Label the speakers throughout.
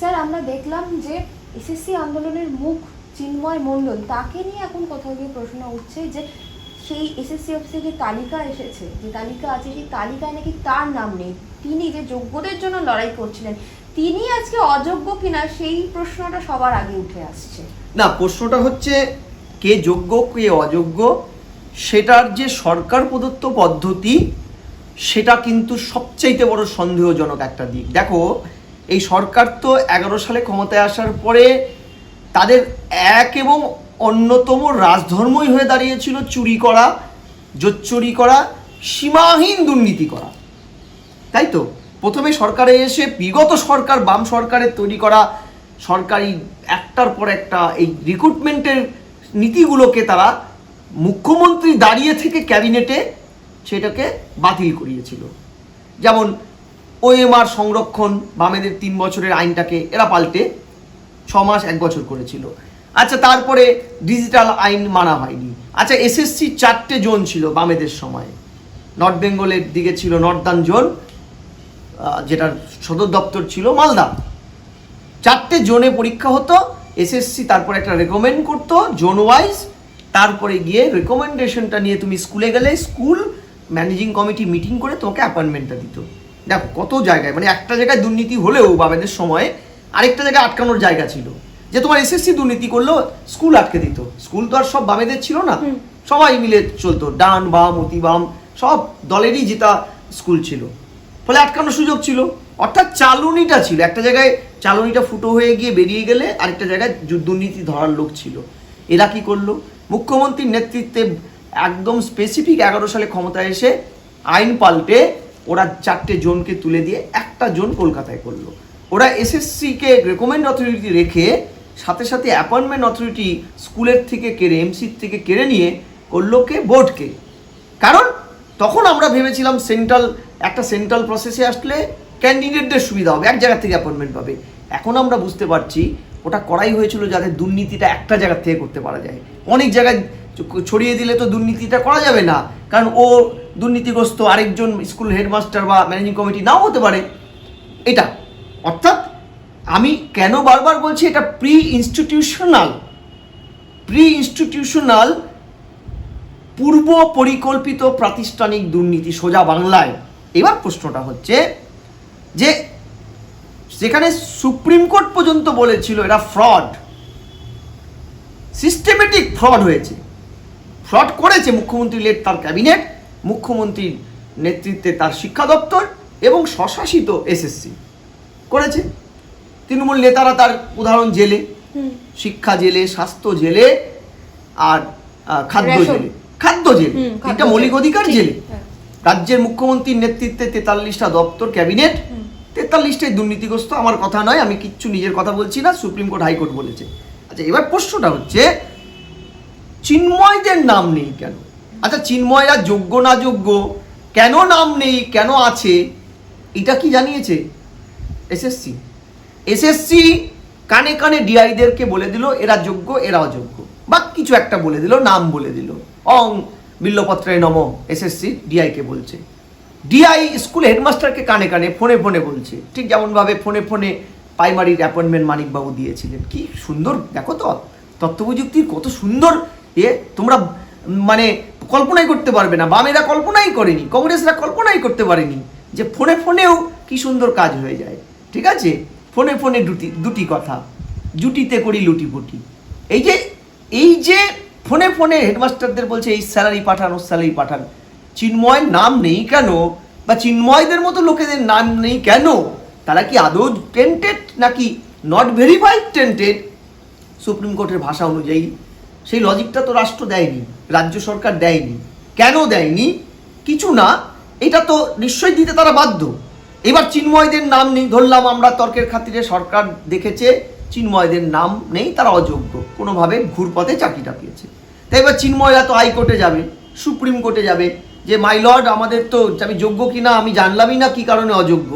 Speaker 1: Sir, আমরা দেখলাম যে এসএসসি আন্দোলনের মুখ চিন্ময় মণ্ডল, তাকে নিয়ে এখন কোথাও গিয়ে প্রশ্ন উঠছে যে সেই এসএসসি অফিসে যে তালিকা এসেছে, যে তালিকা আছে, সেই তালিকায় নাকি তার নাম নেই। তিনি যে যোগ্যদের জন্য লড়াই করছিলেন, তিনি আজকে অযোগ্য কিনা সেই প্রশ্নটা সবার আগে উঠে আসছে।
Speaker 2: না, প্রশ্নটা হচ্ছে কে যোগ্য, কে অযোগ্য, সেটার যে সরকার প্রদত্ত পদ্ধতি, সেটা কিন্তু সবচাইতে বড় সন্দেহজনক একটা দিক। দেখো এই সরকার তো এগারো সালে ক্ষমতায় আসার পরে তাদের এক এবং অন্যতম রাজধর্মই হয়ে দাঁড়িয়েছিল চুরি করা, জোচ্চুরি করা, সীমাহীন দুর্নীতি করা। তাই তো? প্রথমে সরকারে এসে বিগত সরকার, বাম সরকারের তৈরি করা সরকারি একটার পর একটা এই রিক্রুটমেন্টের নীতিগুলোকে তারা মুখ্যমন্ত্রী দাঁড়িয়ে থেকে ক্যাবিনেটে সেটাকে বাতিল করিয়েছিল। যেমন ওএমআর সংরক্ষণ বামেদের তিন বছরের আইনটাকে এরা পাল্টে ছ মাস এক বছর করেছিল। আচ্ছা তারপরে ডিজিটাল আইন মানা হয়নি। আচ্ছা এসএসসি চারটে জোন ছিল বামেদের সময়। নর্থ বেঙ্গলের দিকে ছিল নর্দার্ন জোন যেটার সদর দপ্তর ছিল মালদা। চারটে জোনে পরীক্ষা হতো, এসএসসি তারপরে একটা রেকমেন্ড করতো, জোন ওয়াইজ, তারপরে গিয়ে রেকমেন্ডেশনটা নিয়ে তুমি স্কুলে গেলে স্কুল ম্যানেজিং কমিটি মিটিং করে তোমাকে অ্যাপয়েন্টমেন্টটা দিত। দেখো কত জায়গায় মানে একটা জায়গায় দুর্নীতি হলেও বাবাদের সময় আরেকটা জায়গায় আটকানোর জায়গা ছিল। যে তোমার এসএসসি দুর্নীতি করল স্কুল আটকে দিত। স্কুল তো আর সব বামেদের ছিল না। সবাই মিলে চলতো। ডান বাম অতি বাম সব দলেরই জেতা স্কুল ছিল। ফলে আটকানোর সুযোগ ছিল। অর্থাৎ চালুনিটা ছিল। একটা জায়গায় চালুনিটা ফুটো হয়ে গিয়ে বেরিয়ে গেলে আরেকটা জায়গায় দুর্নীতি ধরার লোক ছিল। এরা কি করল? মুখ্যমন্ত্রীর নেতৃত্বে একদম স্পেসিফিক এগারো সালে ক্ষমতায় এসে আইন পাল্টে ওরা চারটে জোনকে তুলে দিয়ে একটা জোন কলকাতায় করল। ওরা এসএসসিকে রেকমেন্ড অথরিটি রেখে সাথে সাথে অ্যাপয়েন্টমেন্ট অথরিটি স্কুলের থেকে কেড়ে এমসির থেকে কেড়ে নিয়ে করল কে? বোর্ডকে। কারণ তখন আমরা ভেবেছিলাম সেন্ট্রাল একটা সেন্ট্রাল প্রসেসে আসলে ক্যান্ডিডেটদের সুবিধা হবে, এক জায়গা থেকে অ্যাপয়েন্টমেন্ট পাবে। এখন আমরা বুঝতে পারছি, ওটা করাই হয়েছিল যাতে দুর্নীতিটা একটা জায়গা থেকে করতে পারা যায়। অনেক জায়গায় ছড়িয়ে দিলে তো দুর্নীতিটা করা যাবে না। কারণ ও দুর্নীতিগ্রস্ত আরেকজন স্কুল হেডমাস্টার বা ম্যানেজিং কমিটি নাও হতে পারে। এটা। অর্থাৎ আমি কেন বারবার বলছি এটা প্রি ইনস্টিটিউশনাল প্রি ইনস্টিটিউশনাল পূর্ব পরিকল্পিত প্রাতিষ্ঠানিক দুর্নীতি সোজা বাংলায়। এবার প্রশ্নটা হচ্ছে যে যেখানে সুপ্রিম কোর্ট পর্যন্ত বলেছিল এটা ফ্রড সিস্টেমেটিক ফ্রড হয়েছে। ফ্রড করেছে মুখ্যমন্ত্রী লেট তার ক্যাবিনেট মুখ্যমন্ত্রীর নেতৃত্বে তার শিক্ষা দপ্তর এবং স্বশাসিত এসএসসি করেছে। তৃণমূল নেতারা তার উদাহরণ জেলে শিক্ষা জেলে স্বাস্থ্য জেলে আর খাদ্য জেলে। খাদ্য জেলে। তিনটা মৌলিক অধিকার জেলে।
Speaker 1: হ্যাঁ।
Speaker 2: রাজ্যের মুখ্যমন্ত্রীর নেতৃত্বে তেতাল্লিশটা দপ্তর ক্যাবিনেট তেতাল্লিশটাই দুর্নীতিগ্রস্ত। আমার কথা নয় আমি কিচ্ছু নিজের কথা বলছি না সুপ্রিম কোর্ট হাইকোর্ট বলেছে। আচ্ছা এবার প্রশ্নটা হচ্ছে চিন্ময়দের নাম নেই কেন? আচ্ছা চিন্ময়রা যোগ্য না যোগ্য? কেন নাম নেই? কেন আছে? এটা কি জানিয়েছে? এসএসসি। এসএসসি কানে কানে ডিআইদেরকে বলে দিল, এরা যোগ্য, এরা অযোগ্য। বা কিছু একটা বলে দিল, নাম বলে দিল। অং বিল্লপত্রে নম, এসএসসি ডিআইকে বলছে। ডিআই স্কুল হেডমাস্টারকে কানে কানে, ফোনে ফোনে বলছে। ঠিক যেমনভাবে ফোনে ফোনে প্রাইমারির অ্যাপয়েন্টমেন্ট মানিকবাবু দিয়েছিলেন। কি সুন্দর, দেখো তো তথ্য প্রযুক্তির কত সুন্দর এ তোমরা মানে কল্পনাই করতে পারবে না। বামেরা কল্পনাই করেনি, কংগ্রেসরা কল্পনাই করতে পারেনি যে ফোনে ফোনেও কি সুন্দর কাজ হয়ে যায়। ঠিক আছে? ফোনে ফোনে দুটি দুটি কথা। জুটিতে করি লুটিপুটি। এই যে এই যে ফোনে ফোনে হেডমাস্টারদের বলছে, এই স্যালারি পাঠান, ও স্যালারি পাঠান। চিন্ময় নাম নেই কেন? বা চিন্ময়দের মতো লোকেদের নাম নেই কেন? তারা কি আদৌ টেন্টেড নাকি নট ভেরিফাইড টেন্টেড সুপ্রিম কোর্টের ভাষা অনুযায়ী সেই লজিকটা তো রাষ্ট্র দেয়নি, রাজ্য সরকার দেয়নি। কেন দেয়নি? কিছু না, এটা তো নিশ্চয়ই দিতে তারা বাধ্য। এবার চিন্ময়দের নাম নেই, ধরলাম আমরা তর্কের খাতিরে সরকার দেখেছে, চিন্ময়দের নাম নেই, তারা অযোগ্য। কোনোভাবে ঘুরপথে চাকরিটা পেয়েছে তাই এবার চিন্ময়রা তো হাইকোর্টে যাবে, সুপ্রিম কোর্টে যাবে, যে মাই লর্ড আমাদের তো, আমি যোগ্য কিনা, আমি জানলামই না কি কারণে অযোগ্য?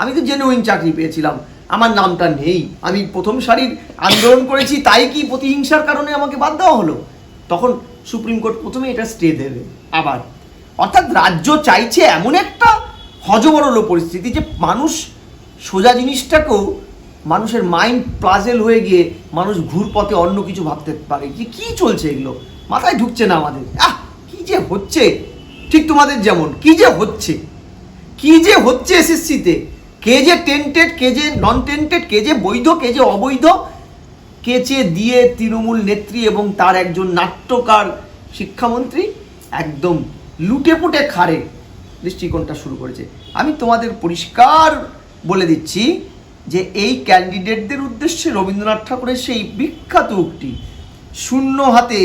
Speaker 2: আমি তো জেনুইন চাকরি পেয়েছিলাম। আমার নামটা নেই। আমি প্রথম সারির আন্দোলন করেছি, তাই কি প্রতিহিংসার কারণে আমাকে বাদ দেওয়া হলো? তখন সুপ্রিম কোর্ট প্রথমে এটা স্টে দেবে। আবার, অর্থাৎ রাজ্য চাইছে এমন একটা হজবরল পরিস্থিতি যে মানুষ সোজা জিনিসটাকেও মানুষের মাইন্ড প্লাজেল হয়ে গিয়ে মানুষ ঘুরপথে অন্য কিছু ভাবতে পারে। যে কি চলছে এগুলো? মাথায় ঢুকছে না আমাদের। আহ, কি যে হচ্ছে? ঠিক তোমাদের যেমন। কি যে হচ্ছে? কি যে হচ্ছে এসএসসিতে? কে যে টেন্টেড কে যে নন টেন্টেড কে যে বৈধ, কে যে অবৈধ কেচে দিয়ে তৃণমূল নেত্রী এবং তার একজন নাট্যকার শিক্ষামন্ত্রী একদম লুটে পুটে খারে দৃষ্টিকোণটা শুরু করেছে। আমি তোমাদের পরিষ্কার বলে দিচ্ছি যে এই ক্যান্ডিডেটদের উদ্দেশ্যে রবীন্দ্রনাথ ঠাকুরের সেই বিখ্যাত উক্তি, শূন্য হাতে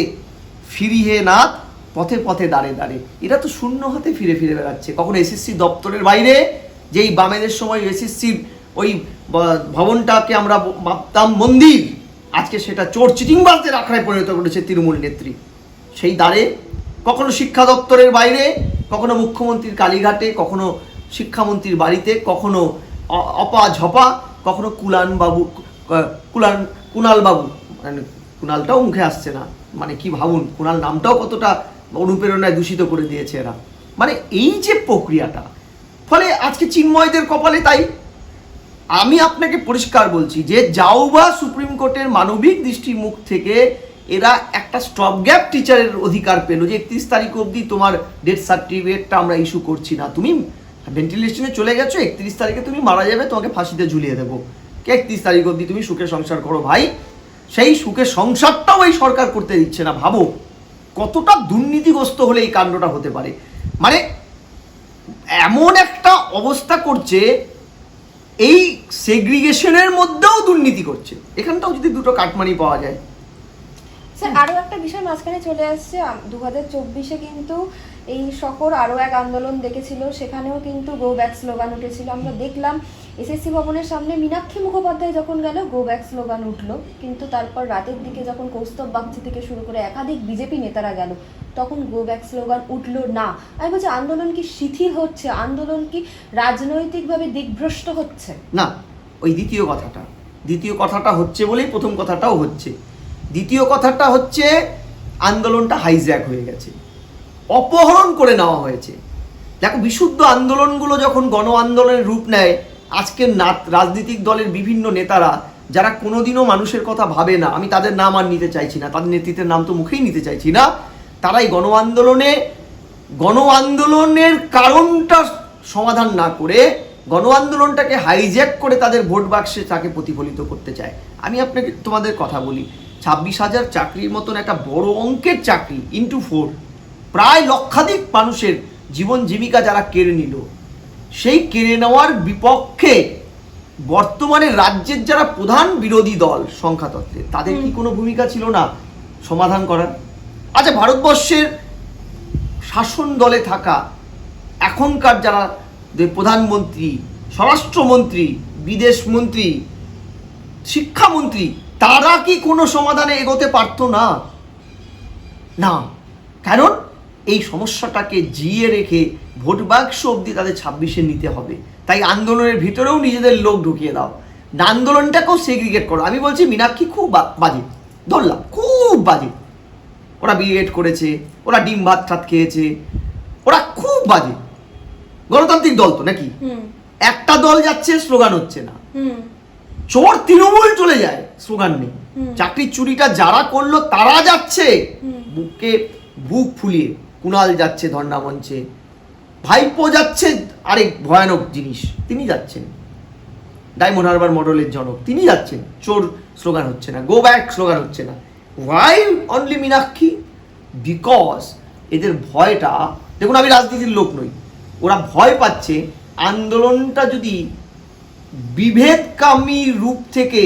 Speaker 2: ফিরিয়ে নাথ পথে পথে দাঁড়ে দাঁড়ে এরা তো শূন্য হাতে ফিরে ফিরে বেড়াচ্ছে। কখনো এসএসসি দপ্তরের বাইরে যেই বামেদের সময় এসএসসির ওই ভবনটাকে আমরা ভাবতাম মন্দির। আজকে সেটা চোর চিটিংবাজদের আখড়ায় পরিণত করেছে তৃণমূল নেত্রী। সেই দ্বারে কখনো শিক্ষা দপ্তরের বাইরে, কখনো মুখ্যমন্ত্রীর কালীঘাটে, কখনো শিক্ষামন্ত্রীর বাড়িতে, কখনো অপা ঝপা কখনো কুলান বাবু কুলান কুনাল বাবু মানে কুনালটাও মুখে আসছে না। মানে কি ভাবুন কুনাল নামটাও কতটা অনুপ্রেরণায় দূষিত করে দিয়েছে এরা। মানে এই যে প্রক্রিয়াটা ফলে আজকে চিন্ময়দের কপালে তাই। আমি আপনাকে পরিষ্কার বলছি যে যাও বা সুপ্রিম কোর্টের মানবিক দৃষ্টির মুখ থেকে এরা একটা স্টপ গ্যাপ টিচারের অধিকার পেল যে একত্রিশ তারিখ অবধি তোমার ডেথ সার্টিফিকেটটা আমরা ইস্যু করছি না। তুমি ভেন্টিলেশনে চলে গেছো, একত্রিশ তারিখে তুমি মারা যাবে, তোমাকে ফাঁসিতে ঝুলিয়ে দেবো। একত্রিশ তারিখ অবধি তুমি সুখে সংসার করো ভাই? সেই সুখে সংসারটাও এই সরকার করতে দিচ্ছে না, ভাবো। কতটা দুর্নীতিগ্রস্ত হলে এই কাণ্ডটা হতে পারে। মানে এমন একটা অবস্থা করছে, এই সেগ্রিগেশনের মধ্যেও দুর্নীতি করছে। এখানটাও যদি দুটো কাটমানি পাওয়া যায়।
Speaker 1: স্যার আরও একটা বিষয় মাঝখানে চলে আসছে। দু হাজার চব্বিশে কিন্তু এই সকর আরও এক আন্দোলন দেখেছিল। সেখানেও কিন্তু গো ব্যাক স্লোগান উঠেছিল। আমরা দেখলাম এসএসসি ভবনের সামনে মীনাক্ষী মুখোপাধ্যায় যখন গেল গো ব্যাক স্লোগান উঠল। কিন্তু তারপর রাতের দিকে যখন কৌস্তব বাগচি থেকে শুরু করে একাধিক বিজেপি নেতারা গেল তখন গো ব্যাক স্লোগান উঠল, না। আমি বলছি, আন্দোলন কি শিথিল হচ্ছে? আন্দোলন কি রাজনৈতিকভাবে দিগ্ভ্রষ্ট হচ্ছে?
Speaker 2: না, ওই দ্বিতীয় কথাটা। দ্বিতীয় কথাটা হচ্ছে বলেই প্রথম কথাটাও হচ্ছে। দ্বিতীয় কথাটা হচ্ছে, আন্দোলনটা হাইজ্যাক হয়ে গেছে। অপহরণ করে নেওয়া হয়েছে। দেখো, বিশুদ্ধ আন্দোলনগুলো যখন গণ আন্দোলনের রূপ নেয় আজকের রাজনৈতিক দলের বিভিন্ন নেতারা, যারা কোনোদিনও মানুষের কথা ভাবে না, আমি তাদের নাম আর নিতে চাইছি না। তাদের নেতৃত্বের নাম তো মুখেই নিতে চাইছি না। তারাই গণ আন্দোলনে গণ আন্দোলনের কারণটা সমাধান না করে গণ আন্দোলনটাকে হাইজ্যাক করে তাদের ভোট বাক্সে তাকে প্রতিফলিত করতে চায়। আমি আপনাকে তোমাদের কথা বলি ছাব্বিশ হাজার চাকরির মতন একটা বড় অঙ্কের চাকরি ইন্টু ফোর প্রায় লক্ষাধিক মানুষের জীবন জীবিকা যারা কেড়ে নিল সেই কেড়ে নেওয়ার বিপক্ষে বর্তমানে রাজ্যের যারা প্রধান বিরোধী দল সংখ্যাতত্ত্বে তাদের কি কোনো ভূমিকা ছিল না সমাধান করার? আচ্ছা ভারতবর্ষের শাসন দলে থাকা এখনকার যারা প্রধানমন্ত্রী, স্বরাষ্ট্রমন্ত্রী বিদেশ মন্ত্রী শিক্ষামন্ত্রী, তারা কি কোনো সমাধানে এগোতে পারতো না? না। কারণ এই সমস্যাটাকে জিয়ে রেখে ভোট বাক্স অবধি তাদের ছাব্বিশে নিতে হবে। তাই আন্দোলনের ভিতরেও নিজেদের লোক ঢুকিয়ে দাও। আন্দোলনটাকেও সেগ্রিগেট করো। আমি বলছি, মীনাক্ষী খুব বাজে। ধরলাম, খুব বাজে। ওরা বিএড করেছে ওরা ডিম ভাত ঠাত খেয়েছে ওরা খুব বাজে। গণতান্ত্রিক দল তো নাকি? একটা দল যাচ্ছে স্লোগান হচ্ছে না। চোর তৃণমূল চলে যায় স্লোগান নেই
Speaker 1: হুম।
Speaker 2: চাকরির চুরিটা যারা করল তারা যাচ্ছে। বুকে বুক ফুলিয়ে কুণাল যাচ্ছে ধর্ণা মঞ্চে। ভাইপো যাচ্ছে আরেক ভয়ানক জিনিস তিনি যাচ্ছেন। ডায়মন্ড হারবার মডেলের জনক তিনি যাচ্ছেন। চোর স্লোগান হচ্ছে না গো ব্যাক স্লোগান হচ্ছে না। ওয়াই অনলি মীনাক্ষী বিকজ এদের ভয়টা, দেখুন আমি রাজনীতির লোক নই, ওরা ভয় পাচ্ছে আন্দোলনটা যদি বিভেদকামী রূপ থেকে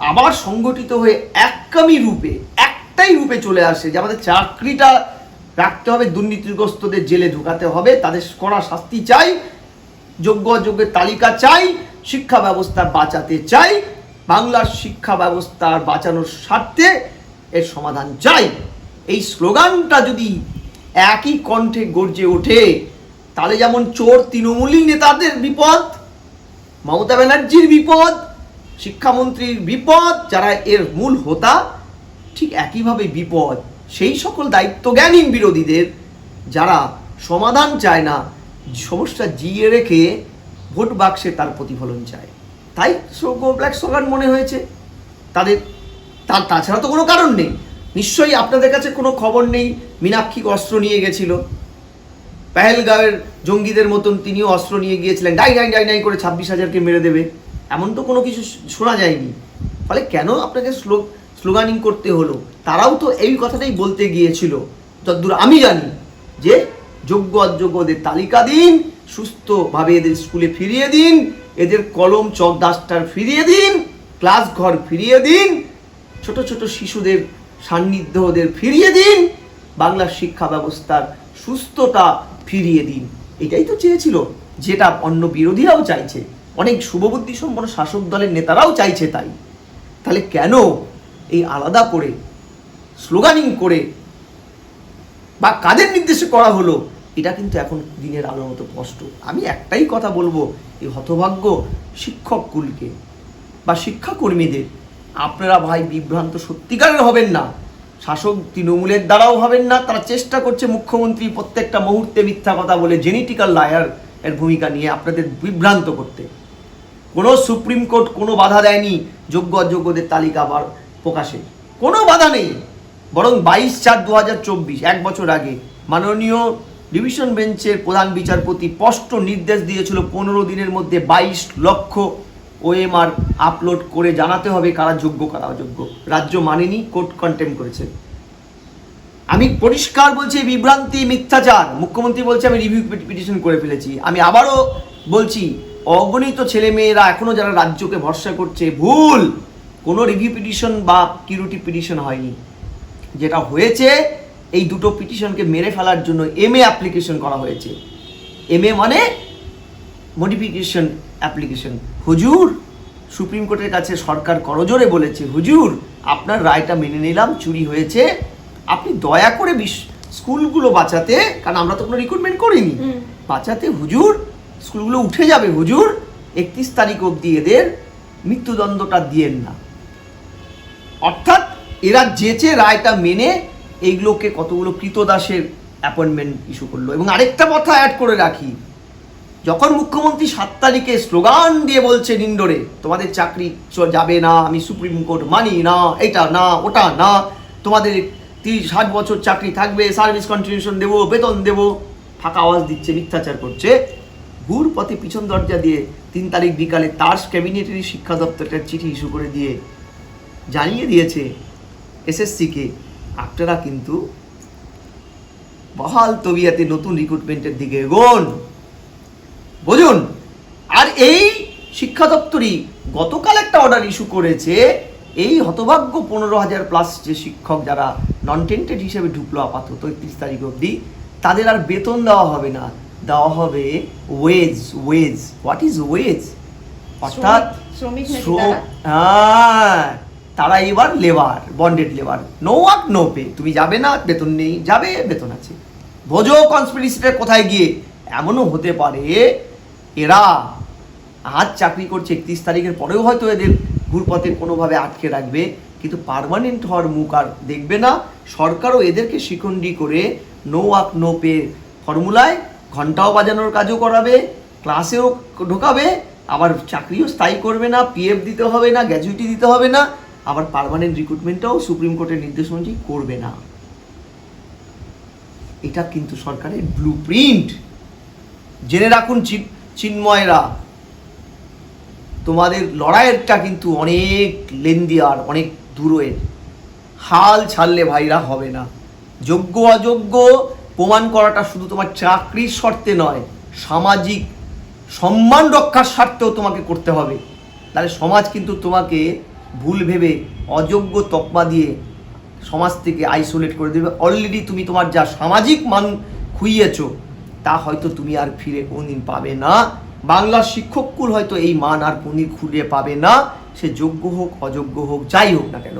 Speaker 2: আবার সংগঠিত হয়ে এককামী রূপে, একটাই রূপে চলে আসে যে আমাদের চাকরিটা রাখতে হবে, দুর্নীতিগ্রস্তদের জেলে ঢুকাতে হবে, তাদের কড়া শাস্তি চাই, যোগ্য অযোগ্যের তালিকা চাই, শিক্ষা ব্যবস্থা বাঁচাতে চাই বাংলার শিক্ষা ব্যবস্থার বাঁচানোর স্বার্থে এর সমাধান চাই। এই স্লোগানটা যদি একই কণ্ঠে গর্জে ওঠে, তাহলে যেমন চোর তৃণমূলী নেতাদের বিপদ, মমতা ব্যানার্জির বিপদ, শিক্ষামন্ত্রীর বিপদ, যারা এর মূল হোতা, ঠিক একইভাবে বিপদ সেই সকল দায়িত্বজ্ঞানহীন বিরোধীদের, যারা সমাধান চায় না, সমস্যা জিয়ে রেখে ভোট বাক্সে তার প্রতিফলন চায়। তাই গো ব্ল্যাক স্লোগান মনে হয়েছে। তাদের, তার তাছাড়া তো কোনো কারণ নেই। নিশ্চয়ই আপনাদের কাছে কোনো খবর নেই, মীনাক্ষী অস্ত্র নিয়ে গেছিল। পেহেলগাঁওয়ের জঙ্গিদের মতন তিনিও অস্ত্র নিয়ে গিয়েছিলেন। ডাই ডাই ডাই ডাই করে ছাব্বিশ হাজারকে মেরে দেবে। এমন তো কোনো কিছু শোনা যায়নি। ফলে কেন আপনাকে স্লো, স্লোগানিং করতে হলো? তারাও তো এই কথাটাই বলতে গিয়েছিল। যতদূর আমি জানি যে যোগ্য, অযোগ্যদের তালিকা দিন, সুস্থভাবে এদের স্কুলে ফিরিয়ে দিন এদের কলম, চক, ডাস্টার ফিরিয়ে দিন, ক্লাস ঘর ফিরিয়ে দিন, ছোট ছোট শিশুদের সান্নিধ্য ওদের ফিরিয়ে দিন বাংলার শিক্ষা ব্যবস্থার সুস্থতা ফিরিয়ে দিন। এটাই তো চেয়েছিল, যেটা অন্য বিরোধীরাও চাইছে। অনেক শুভবুদ্ধি সম্পন্ন শাসক দলের নেতারাও চাইছে তাই। তাহলে কেন এই আলাদা করে, স্লোগানিং করে, বা কাদের নির্দেশে করা হলো? এটা কিন্তু এখন দিনের আলোর মতো স্পষ্ট। আমি একটাই কথা বলব, এই হতভাগ্য শিক্ষক কুলকে বা শিক্ষাকর্মীদের। আপনারা ভাই বিভ্রান্ত সত্যিকারের হবেন না, শাসক তৃণমূলের দ্বারাও হবেন না, তারা চেষ্টা করছে মুখ্যমন্ত্রী প্রত্যেকটা মুহূর্তে মিথ্যা কথা বলে জেনেটিক্যাল লায়ার এর ভূমিকা নিয়ে আপনাদের বিভ্রান্ত করতে। কোনো সুপ্রিম কোর্ট কোনো বাধা দেয়নি, যোগ্য অযোগ্যদের তালিকা আবার প্রকাশে কোনো বাধা নেই, বরং বাইশ চার দু হাজার চব্বিশ, এক বছর আগে মাননীয় ডিভিশন বেঞ্চের প্রধান বিচারপতি স্পষ্ট নির্দেশ দিয়েছিল পনেরো দিনের মধ্যে বাইশ লক্ষ ওএমআর আপলোড করে জানাতে হবে কারা যোগ্য, কারা অযোগ্য। রাজ্য মানেনি, কোর্ট কন্টেম করেছে। আমি পরিষ্কার বলছি বিভ্রান্তি, মিথ্যাচার, মুখ্যমন্ত্রী বলছে আমি রিভিউ পিটিশন করে ফেলেছি। আমি আবারও বলছি, অগণিত ছেলে মেয়েরা এখনও যারা রাজ্যকে ভরসা করছে, ভুল! কোনো রিভিউ পিটিশন বা কিউরিটি পিটিশন হয়নি। যেটা হয়েছে এই দুটো পিটিশনকে মেরে ফেলার জন্য এম এ অ্যাপ্লিকেশন করা হয়েছে। এম এ মানে মডিফিকেশন অ্যাপ্লিকেশন হুজুর সুপ্রিম কোর্টের কাছে সরকার করজোরে বলেছে হুজুর আপনার রায়টা মেনে নিলাম চুরি হয়েছে। আপনি দয়া করে বিশ- স্কুলগুলো বাঁচাতে কারণ আমরা তো কোনো রিক্রুটমেন্ট করিনি। বাঁচাতে হুজুর স্কুলগুলো উঠে যাবে হুজুর। একত্রিশ তারিখ অবধি এদের মৃত্যুদণ্ডটা দিয়েন না। অর্থাৎ এরা যেচে রায়টা মেনে এইগুলোকে কতগুলো কৃতদাসের অ্যাপয়েন্টমেন্ট ইস্যু করল। এবং আরেকটা কথা অ্যাড করে রাখি, যখন মুখ্যমন্ত্রী সাত তারিখে স্লোগান দিয়ে বলছে ইন্ডোরে তোমাদের চাকরি যাবে না, আমি সুপ্রিম কোর্ট মানি না, এটা না, ওটা না, তোমাদের তিরিশ, ষাট বছর চাকরি থাকবে সার্ভিস কন্টিনিউশন দেবো, বেতন দেবো। ফাঁকা আওয়াজ দিচ্ছে, মিথ্যাচার করছে। ঘুর পথে পিছন দরজা দিয়ে তিন তারিখ বিকালে তার ক্যাবিনেটেরই শিক্ষা দপ্তরটার চিঠি ইস্যু করে দিয়ে জানিয়ে দিয়েছে এসএসসিকে আপনারা কিন্তু বহাল তবিয়াতে নতুন রিক্রুটমেন্টের দিকে এগোন। বুঝুন আর এই শিক্ষা দপ্তরই গতকাল একটা অর্ডার ইস্যু করেছে এই হতভাগ্য পনেরো হাজার প্লাস যে শিক্ষক যারা নন টেন্টেড হিসেবে ঢুকলো আপাতত একত্রিশ তারিখ অবধি তাদের আর বেতন দেওয়া হবে না। দেওয়া হবে wage wage what is wage অর্থাৎ? হ্যাঁ তারা এবার labour bonded labour. No work no pay তুমি যাবে না, বেতন নেই, যাবে, বেতন আছে। বোঝো কনস্পিরেসিটা কোথায় গিয়ে? এমনও হতে পারে এরা আজ চাকরি করছে একত্রিশ তারিখের পরেও হয়তো এদের ঘুরপথে কোনোভাবে আটকে রাখবে, কিন্তু পারমানেন্ট হওয়ার মুখ আর দেখবে না। সরকারও এদেরকে শিখণ্ডি করে নো ওয়ার্ক নো পে ফর্মুলায় ঘন্টাও বাজানোর কাজও করাবে ক্লাসেও ঢোকাবে, আবার চাকরিও স্থায়ী করবে না পিএফ দিতে হবে না গ্র্যাজুইটি দিতে হবে না। আবার পারমানেন্ট রিক্রুটমেন্টটাও সুপ্রিম কোর্টের নির্দেশ অনুযায়ী করবে না। এটা কিন্তু সরকারের ব্লু প্রিন্ট জেনে রাখুন চিন্ময়রা। তোমাদের লড়াইয়েরটা কিন্তু অনেক লেন্দিয়ার অনেক দূরের। হাল ছাড়লে ভাইরা হবে না। যোগ্য অযোগ্য প্রমাণ করাটা শুধু তোমার চাকরির শর্তে নয়, সামাজিক সম্মান রক্ষার স্বার্থেও তোমাকে করতে হবে। তাহলে সমাজ কিন্তু তোমাকে ভুল ভেবে, অযোগ্য তকমা দিয়ে সমাজ থেকে আইসোলেট করে দেবে। অলরেডি তুমি তোমার যা সামাজিক মান খুইয়েছো, তা হয়তো তুমি আর ফিরে কোনদিন পাবে না। বাংলার শিক্ষককুল হয়তো এই মান আর কোনদিন খুঁজে পাবে না। সে যোগ্য হোক, অযোগ্য হোক, যাই হোক না কেন।